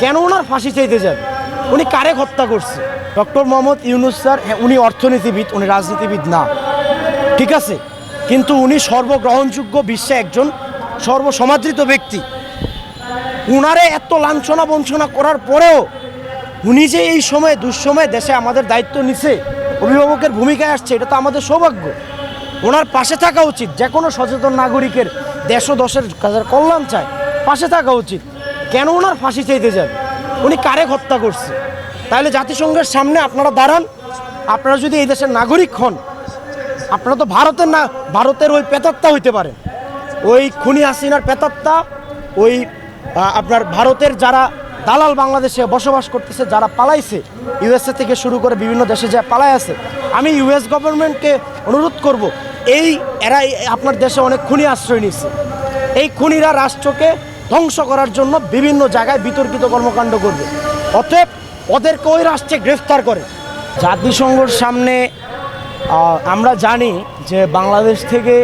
কেন ওনার ফাঁসি চাইতে যাবে? উনি কারে হত্যা করছে? ডক্টর মোহাম্মদ ইউনুস স্যার হ্যাঁ, উনি অর্থনীতিবিদ উনি রাজনীতিবিদ না। ঠিক আছে? কিন্তু উনি সর্বগ্রহণযোগ্য বিশ্বে একজন সর্বসমাদৃত ব্যক্তি। উনারে এত লাঞ্ছনা বঞ্চনা করার পরেও উনি যে এই সময়ে দুঃসময়ে দেশে আমাদের দায়িত্ব নিছে অভিভাবকের ভূমিকায় আসছে এটা তো আমাদের সৌভাগ্য। ওনার পাশে থাকা উচিত। যে কোনো সচেতন নাগরিকের দেশ ও দশের কাজের কল্যাণ চায় পাশে থাকা উচিত। কেন ওনার ফাঁসি চাইতে যাবে? উনি কারে হত্যা করছে? তাহলে জাতিসংঘের সামনে আপনারা দাঁড়ান। আপনারা যদি এই দেশের নাগরিক হন, আপনারা তো ভারতের না ভারতের ওই পেতাত্তা হইতে পারেন। ওই খুনি হাসিনার পেতাত্তা, ওই আপনার ভারতের যারা দালাল বাংলাদেশে বসবাস করতেছে, যারা পালাইছে, ইউএসএ থেকে শুরু করে বিভিন্ন দেশে যা পালাই আছে, আমি ইউএস গভর্নমেন্টকে অনুরোধ করব, এই এরা আপনার দেশে অনেক খুনি আশ্রয় নিচ্ছে এই খুনিরা রাষ্ট্রকে ধ্বংস করার জন্য বিভিন্ন জায়গায় বিতর্কিত কর্মকাণ্ড করবে। অতএব ওদেরকে ওই রাষ্ট্রে গ্রেফতার করে। জাতিসংঘর সামনে আমরা জানি যে বাংলাদেশ থেকে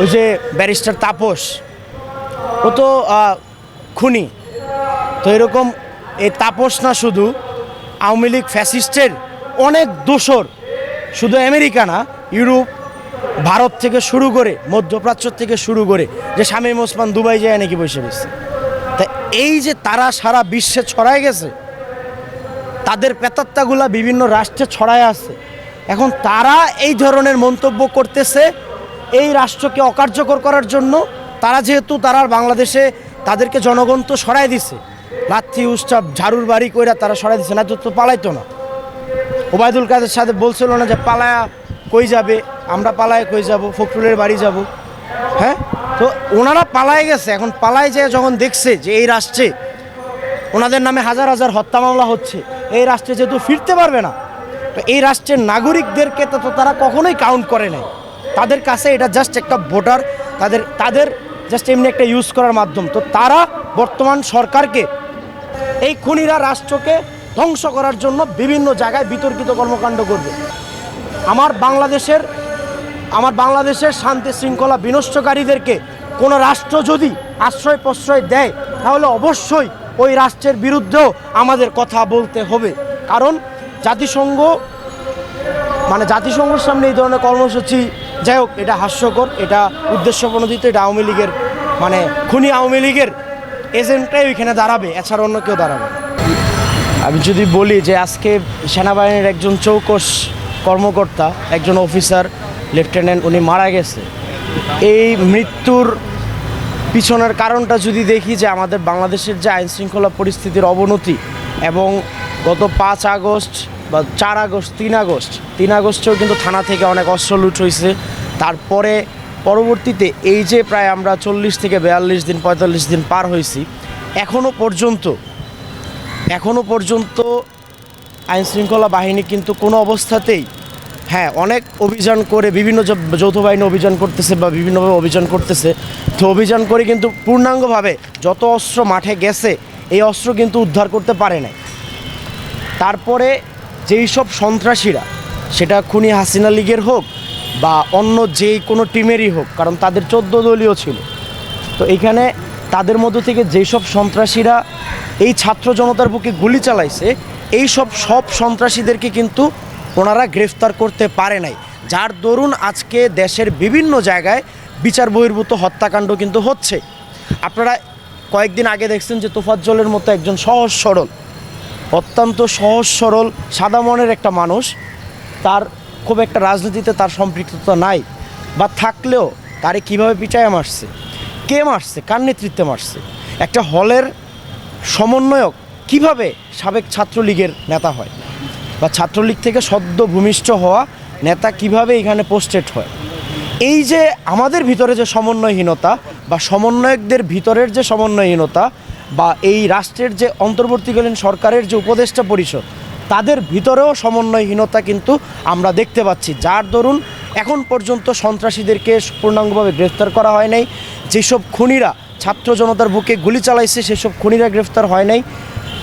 ওই যে ব্যারিস্টার তাপস, ও তো খুনি। তো এরকম এই তাপস না শুধু, আওয়ামী লীগ ফ্যাসিস্টের অনেক দোসর শুধু আমেরিকা না, ইউরোপ ভারত থেকে শুরু করে, মধ্যপ্রাচ্য থেকে শুরু করে যে শামীম ওসমান দুবাই যায় নাকি বসে বসছে তা এই যে তারা সারা বিশ্বে ছড়ায় গেছে, তাদের পেতাত্তাগুলা বিভিন্ন রাষ্ট্রে ছড়ায় আছে, এখন তারা এই ধরনের মন্তব্য করতেছে এই রাষ্ট্রকে অকার্যকর করার জন্য। তারা যেহেতু তারা বাংলাদেশে তাদেরকে জনগণ তো সরাই দিছে, লাথি উৎসব ঝাড়ুর বাড়ি কইরা তারা সরাই দিছে, না তো পালাইতো না। ওবায়দুল কাদের সাথে বলছিল না যে পালায়া কই যাবে? আমরা পালায় কই যাব? ফখরুলের বাড়ি যাব। হ্যাঁ? তো ওনারা পালায় গেছে। এখন পালায় যে যখন দেখছে যে এই রাষ্ট্রে ওনাদের নামে হাজার হাজার হত্যা মামলা হচ্ছে, এই রাষ্ট্রে যেহেতু ফিরতে পারবে না, তো এই রাষ্ট্রের নাগরিকদেরকে তো তারা কখনোই কাউন্ট করে নাই। তাদের কাছে এটা জাস্ট একটা ভোটার তাদের তাদের জাস্ট এমনি একটা ইউজ করার মাধ্যম। তো তারা বর্তমান সরকারকে এই খুনিরা রাষ্ট্রকে ধ্বংস করার জন্য বিভিন্ন জায়গায় বিতর্কিত কর্মকাণ্ড করবে। আমার বাংলাদেশের আমার বাংলাদেশের শান্তি শৃঙ্খলা বিনষ্টকারীদেরকে কোনো রাষ্ট্র যদি আশ্রয় প্রশ্রয় দেয়, তাহলে অবশ্যই ওই রাষ্ট্রের বিরুদ্ধেও আমাদের কথা বলতে হবে। কারণ জাতিসংঘ মানে জাতিসংঘের সামনে এই ধরনের কর্মসূচি, যাই হোক, এটা হাস্যকর, এটা উদ্দেশ্য প্রণোদিত, এটা আওয়ামী লীগের মানে খুনি আওয়ামী লীগের এজেন্টটাই ওইখানে দাঁড়াবে, এছাড়া অন্য কেউ দাঁড়াবে আমি যদি বলি যে আজকে সেনাবাহিনীর একজন চৌকস কর্মকর্তা, একজন অফিসার লেফটেন্যান্ট, উনি মারা গেছে। এই মৃত্যুর পিছনের কারণটা যদি দেখি যে আমাদের বাংলাদেশের যে আইন শৃঙ্খলা পরিস্থিতির অবনতি এবং গত পাঁচ আগস্ট বা চার আগস্ট, তিন আগস্ট, তিন আগস্টেও কিন্তু থানা থেকে অনেক অস্ত্র লুট হয়েছে। তারপরে পরবর্তীতে এই যে প্রায় আমরা চল্লিশ থেকে বেয়াল্লিশ দিন, পঁয়তাল্লিশ দিন পার হয়েছি এখনও পর্যন্ত এখনও পর্যন্ত আইনশৃঙ্খলা বাহিনী কিন্তু কোনো অবস্থাতেই হ্যাঁ অনেক অভিযান করে বিভিন্ন যৌথ বাহিনী অভিযান করতেছে বা বিভিন্নভাবে অভিযান করতেছে। তো অভিযান করে কিন্তু পূর্ণাঙ্গভাবে যত অস্ত্র মাঠে গেছে, এই অস্ত্র কিন্তু উদ্ধার করতে পারে নাই। তারপরে যেই সব সন্ত্রাসীরা, সেটা খুনি হাসিনা লীগের হোক বা অন্য যেই কোনো টিমেরই হোক, কারণ তাদের চোদ্দ দলীয় ছিল। তো এখানে তাদের মধ্য থেকে যেই সব সন্ত্রাসীরা এই ছাত্র জনতার বুকে গুলি চালাইছে, এই সব সব সন্ত্রাসীদেরকে কিন্তু ওনারা গ্রেফতার করতে পারে নাই। যার দরুন আজকে দেশের বিভিন্ন জায়গায় বিচার বহির্ভূত হত্যাকাণ্ড কিন্তু হচ্ছে। আপনারা কয়েকদিন আগে দেখছেন যে তোফাজ্জলের মতো একজন সহজ সরল, অত্যন্ত সহজ সরল, সাদা মনের একটা মানুষ। তার খুব একটা রাজনীতিতে তার সম্পৃক্ততা নাই, বা থাকলেও তারে কীভাবে পিটায় মারছে, কে মারছে, কার নেতৃত্বে মারছে, একটা হলের সমন্বয়ক কীভাবে সাবেক ছাত্রলীগের নেতা হয়? বা ছাত্রলীগ থেকে সদ্য ভূমিষ্ঠ হওয়া নেতা কীভাবে এখানে পোস্টেড হয়? এই যে আমাদের ভিতরে যে সমন্বয়হীনতা বা সমন্বয়কদের ভিতরের যে সমন্বয়হীনতা বা এই রাষ্ট্রের যে অন্তর্বর্তীকালীন সরকারের যে উপদেষ্টা পরিষদ, তাদের ভিতরেও সমন্বয়হীনতা কিন্তু আমরা দেখতে পাচ্ছি। যার দরুন এখন পর্যন্ত সন্ত্রাসীদেরকে পূর্ণাঙ্গভাবে গ্রেফতার করা হয় নাই। যেসব খুনিরা ছাত্র জনতার বুকে গুলি চালাইছে, সেসব খুনিরা গ্রেফতার হয় নাই।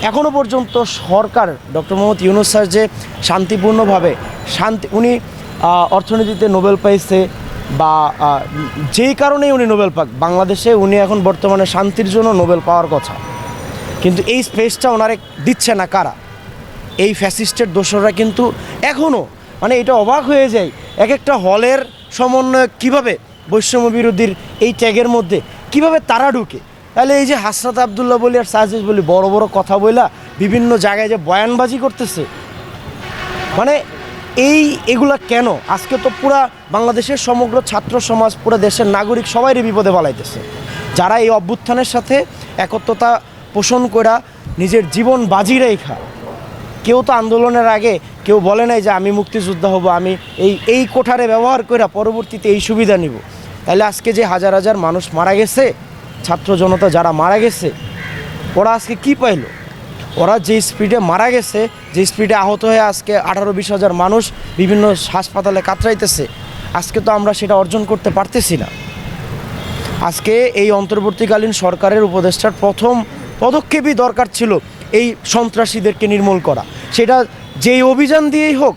এখনও পর্যন্ত সরকার ডক্টর মোহাম্মদ ইউনুস স্যার যে শান্তিপূর্ণভাবে শান্তি, উনি অর্থনীতিতে নোবেল পাইছে বা যেই কারণেই উনি নোবেল পাক, বাংলাদেশে উনি এখন বর্তমানে শান্তির জন্য নোবেল পাওয়ার কথা। কিন্তু এই স্পেসটা ওনারে দিচ্ছে না কারা? এই ফ্যাসিস্টের দোসররা কিন্তু এখনও মানে এটা অবাক হয়ে যায় এক একটা হলের সমন্বয় কীভাবে বৈষম্য বিরোধীর এই ট্যাগের মধ্যে, কীভাবে তারা ঢুকে? তাহলে এই যে হাসরাত আবদুল্লাহ বলি আর সাজিদ বলি বড় বড় কথা বইলা বিভিন্ন জায়গায় যে বয়ানবাজি করতেছে মানে এই এগুলা কেন? আজকে তো পুরা বাংলাদেশের সমগ্র ছাত্র সমাজ, পুরো দেশের নাগরিক সবাইরই বিপদে বালাইতেছে যারা এই অভ্যুত্থানের সাথে একত্রতা পোষণ করা নিজের জীবন বাজি রেখা কেউ তো আন্দোলনের আগে কেউ বলে নাই যে আমি মুক্তিযোদ্ধা হব, আমি এই এই কোঠারে ব্যবহার করে পরবর্তীতে এই সুবিধা নিব। তাহলে আজকে যে হাজার হাজার মানুষ মারা গেছে ছাত্র জনতা যারা মারা গেছে, ওরা আজকে কি পাইলো? ওরা যে স্পিডে মারা গেছে, যে স্পিডে আহত হয়ে আজকে আঠারো বিশ হাজার মানুষ বিভিন্ন হাসপাতালে কাতরাইতেছে, আজকে তো আমরা সেটা অর্জন করতে পারতেছি না। আজকে এই অন্তর্বর্তীকালীন সরকারের উপদেষ্টার প্রথম পদক্ষেপই দরকার ছিল এই সন্ত্রাসীদেরকে নির্মূল করা। সেটা যেই অভিযান দিয়েই হোক,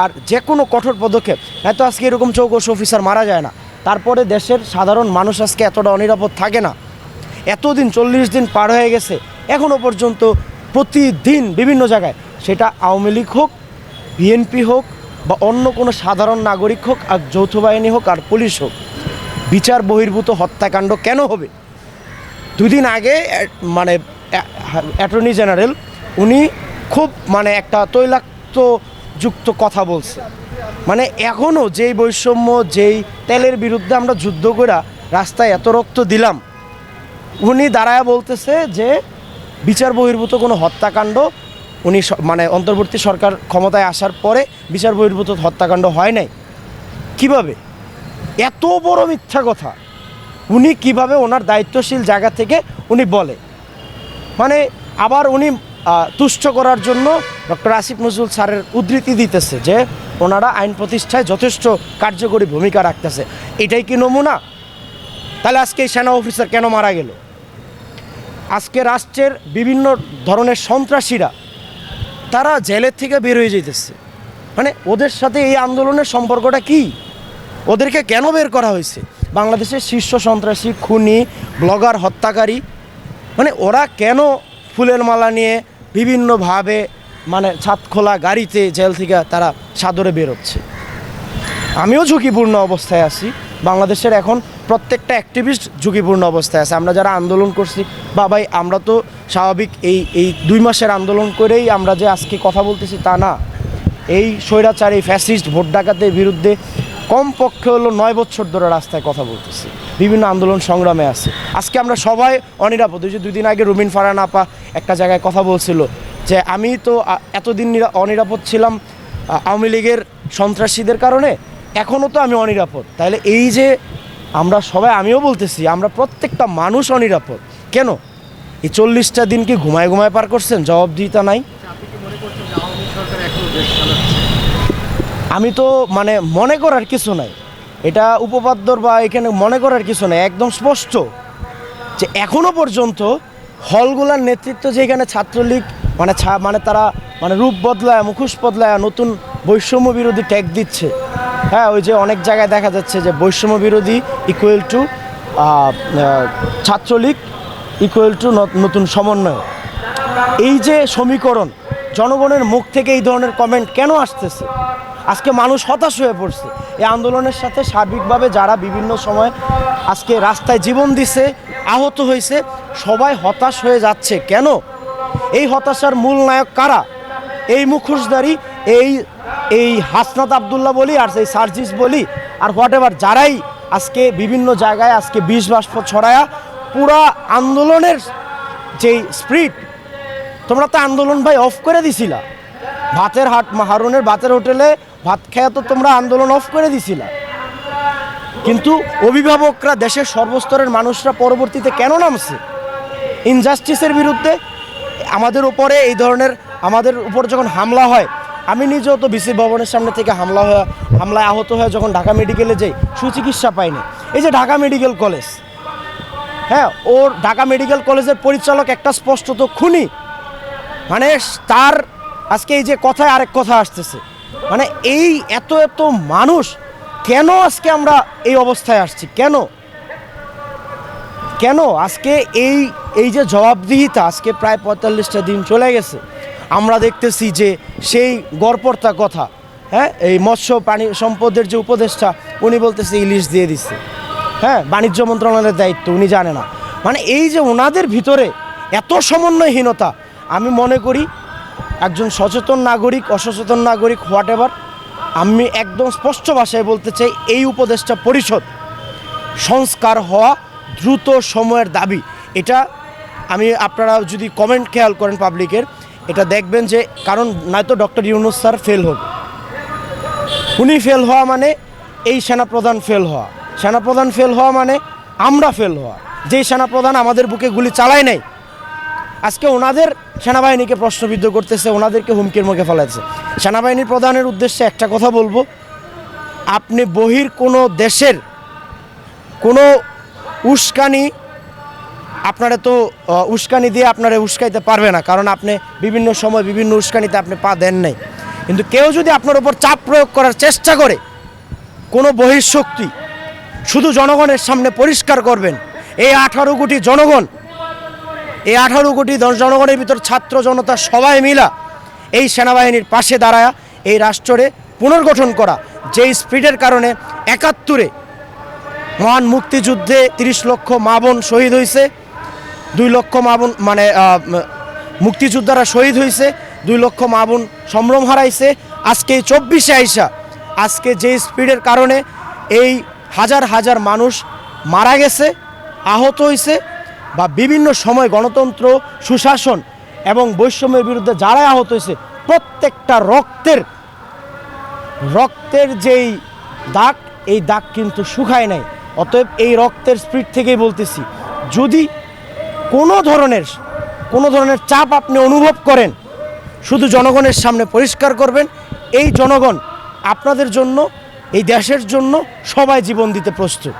আর যে কোনো কঠোর পদক্ষেপ এত আজকে এরকম চৌকস অফিসার মারা যায় না। তারপরে দেশের সাধারণ মানুষ আজকে এতটা অনিরাপদ থাকে না। এতদিন চল্লিশ দিন পার হয়ে গেছে এখনও পর্যন্ত প্রতিদিন বিভিন্ন জায়গায়, সেটা আওয়ামী লীগ হোক বিএনপি হোক, বা অন্য কোনো সাধারণ নাগরিক হোক, আর যৌথ বাহিনী হোক, আর পুলিশ হোক, বিচার বহির্ভূত হত্যাকাণ্ড কেন হবে? দুদিন আগে মানে অ্যাটর্নি জেনারেল, উনি খুব মানে একটা তৈলাক্ত যুক্ত কথা বলছে। মানে এখনও যেই বৈষম্য, যেই তেলের বিরুদ্ধে আমরা যুদ্ধ করে রাস্তায় এত রক্ত দিলাম উনি দাঁড়ায় বলতেছে যে বিচার বহির্ভূত কোনো হত্যাকাণ্ড, উনি মানে অন্তর্বর্তী সরকার ক্ষমতায় আসার পরে বিচার বহির্ভূত হত্যাকাণ্ড হয় নাই। কীভাবে? এত বড় মিথ্যা কথা। উনি কীভাবে ওনার দায়িত্বশীল জায়গা থেকে উনি বলে? মানে আবার উনি তুষ্ট করার জন্য ডক্টর আসিফ নজরুল স্যারের উদ্ধৃতি দিতেছে যে ওনারা আইন প্রতিষ্ঠায় যথেষ্ট কার্যকরী ভূমিকা রাখতেছে। এটাই কি নমুনা? তাহলে আজকে এই সেনা অফিসার কেন মারা গেল? আজকে রাষ্ট্রের বিভিন্ন ধরনের সন্ত্রাসীরা, তারা জেলের থেকে বের হয়ে যেতেছে মানে ওদের সাথে এই আন্দোলনের সম্পর্কটা কি? ওদেরকে কেন বের করা হয়েছে? বাংলাদেশের শীর্ষ সন্ত্রাসী, খুনি, ব্লগার, হত্যাকারী মানে ওরা কেন ফুলের মালা নিয়ে বিভিন্নভাবে মানে ছাদ খোলা গাড়িতে জেল থেকে তারা সাদরে বেরোচ্ছে? আমিও ঝুঁকিপূর্ণ অবস্থায় আছি। বাংলাদেশের এখন প্রত্যেকটা অ্যাক্টিভিস্ট ঝুঁকিপূর্ণ অবস্থায় আছে। আমরা যারা আন্দোলন করছি বা ভাই আমরা তো স্বাভাবিক এই এই দুই মাসের আন্দোলন করেই আমরা যে আজকে কথা বলতেছি তা না। এই স্বৈরাচার এই ফ্যাসিস্ট ভোট ডাকাতের বিরুদ্ধে কমপক্ষে হলো নয় বছর ধরে রাস্তায় কথা বলতেছি। বিভিন্ন আন্দোলন সংগ্রামে আছে। আজকে আমরা সবাই অনিরাপদ। ওই যে দুই দিন আগে রুমিন ফারান আপা একটা জায়গায় কথা বলছিল যে, আমি তো এতদিন নিরা- অনিরাপদ ছিলাম আওয়ামী লীগের সন্ত্রাসীদের কারণে এখনও তো আমি অনিরাপদ। তাহলে এই যে আমরা সবাই, আমিও বলতেছি, আমরা প্রত্যেকটা মানুষ অনিরাপদ। কেন? এই চল্লিশটা দিন কি ঘুমায় ঘুমায় পার করছেন? জবাবদিহিতা নাই। আমি তো মানে মনে করার কিছু নাই। এটা উপপাদ্যর বা এখানে মনে করার কিছু নাই, একদম স্পষ্ট। যে এখনও পর্যন্ত হলগুলার নেতৃত্ব যে এখানে ছাত্রলীগ মানে মানে তারা মানে রূপ বদলায়, মুখোশ বদলায়, নতুন বৈষম্য বিরোধী ট্যাগ দিচ্ছে। হ্যাঁ ওই যে অনেক জায়গায় দেখা যাচ্ছে যে বৈষম্য বিরোধী equal to Chhatra League equal to নতুন সমন্বয় এই যে সমীকরণ, জনগণের মুখ থেকে এই ধরনের কমেন্ট কেন আসতেছে? আজকে মানুষ হতাশ হয়ে পড়ছে। এই আন্দোলনের সাথে সার্বিকভাবে যারা বিভিন্ন সময় আজকে রাস্তায় জীবন দিছে, আহত হয়েছে, সবাই হতাশ হয়ে যাচ্ছে। কেন? এই হতাশার মূল নায়ক কারা? এই মুখোশধারী, এই এই হাসনাত আবদুল্লাহ বলি আর সেই সার্জিস বলি আর হোয়াট এভার যারাই আজকে বিভিন্ন জায়গায় আজকে বিষ বাষ্প ছড়ায়া পুরা আন্দোলনের যেই স্প্রিট তোমরা তো আন্দোলন ভাই অফ করে দিছিলা। ভাতের হাট হারুনের ভাতের হোটেলে ভাত খেয়ে তো তোমরা আন্দোলন অফ করে দিছিলা। কিন্তু অভিভাবকরা দেশের সর্বস্তরের মানুষরা পরবর্তীতে কেন নামছে? ইনজাস্টিসের বিরুদ্ধে আমাদের উপরে এই ধরনের, আমাদের উপর যখন হামলা হয় আমি নিজেও তো বিসি ভবনের সামনে থেকে হামলা হয়ে, হামলায় আহত হয়ে যখন ঢাকা মেডিকেলে যাই, সুচিকিৎসা পাইনি। এই যে ঢাকা মেডিকেল কলেজ হ্যাঁ ওর ঢাকা মেডিকেল কলেজের পরিচালক একটা স্পষ্টত খুনি। মানে তার আজকে এই যে কথায় আরেক কথা আসতেছে। মানে এই এত এত মানুষ, কেন আজকে আমরা এই অবস্থায় আসছি? কেন? কেন? আজকে এই এই যে জবাবদিহিতা আজকে প্রায় পঁয়তাল্লিশটা দিন চলে গেছে। আমরা দেখতেছি যে সেই গড়পড়তা কথা হ্যাঁ? এই মৎস্য প্রাণী সম্পদের যে উপদেষ্টা, উনি বলতেছে ইলিশ দিয়ে দিচ্ছে হ্যাঁ? বাণিজ্য মন্ত্রণালয়ের দায়িত্ব, উনি জানে না। মানে এই যে ওনাদের ভিতরে এত সমন্বয়হীনতা, আমি মনে করি একজন সচেতন নাগরিক, অসচেতন নাগরিক হোয়াট এভার আমি একদম স্পষ্ট ভাষায় বলতে চাই, এই উপদেষ্টা পরিষদ সংস্কার হওয়া দ্রুত সময়ের দাবি। এটা আমি, আপনারা যদি কমেন্ট খেয়াল করেন পাবলিকের এটা দেখবেন যে কারণ নয়তো ডক্টর ইউনুস স্যার ফেল হবে উনি ফেল হওয়া মানে এই সেনাপ্রধান ফেল হওয়া। সেনাপ্রধান ফেল হওয়া মানে আমরা ফেল হওয়া। যেই সেনাপ্রধান আমাদের বুকে গুলি চালায় নাই, আজকে ওনাদের সেনাবাহিনীকে প্রশ্নবিদ্ধ করতেছে, ওনাদেরকে হুমকির মুখে ফেলাচ্ছে। সেনাবাহিনীর প্রধানের উদ্দেশ্যে একটা কথা বলব, আপনি বহির কোনো দেশের কোনো উস্কানি আপনারা তো উস্কানি দিয়ে আপনারা উস্কাইতে পারবে না, কারণ আপনি বিভিন্ন সময় বিভিন্ন উস্কানিতে আপনি পা দেন নাই। কিন্তু কেউ যদি আপনার উপর চাপ প্রয়োগ করার চেষ্টা করে, কোনো বহিঃশক্তি, শুধু জনগণের সামনে পরিষ্কার করবেন, এই আঠারো কোটি জনগণ, এই আঠারো কোটি জনগণের ভিতর ছাত্র জনতা সবাই মিলা এই সেনাবাহিনীর পাশে দাঁড়ায়া এই রাষ্ট্রে পুনর্গঠন করা, যেই স্পিডের কারণে একাত্তরে মহান মুক্তিযুদ্ধে তিরিশ লক্ষ মা বোন শহীদ হয়েছে দুই লক্ষ মা বোন মানে মুক্তিযোদ্ধারা শহীদ হয়েছে, দুই লক্ষ মা বোন সম্ভ্রম হারাইছে। আজকে এই চব্বিশে আইসা, আজকে যে স্পিডের কারণে এই হাজার হাজার মানুষ মারা গেছে, আহত হয়েছে, বা বিভিন্ন সময় গণতন্ত্র, সুশাসন এবং বৈষম্যের বিরুদ্ধে যারা আহত হয়েছে, প্রত্যেকটা রক্তের রক্তের যেই দাগ, এই দাগ কিন্তু শুকায় নাই। অতএব এই রক্তের স্পিড থেকেই বলতেছি, যদি কোনো ধরনের কোনো ধরনের চাপ আপনি অনুভব করেন, শুধু জনগণের সামনে পরিষ্কার করবেন। এই জনগণ আপনাদের জন্য, এই দেশের জন্য সবাই জীবন দিতে প্রস্তুত।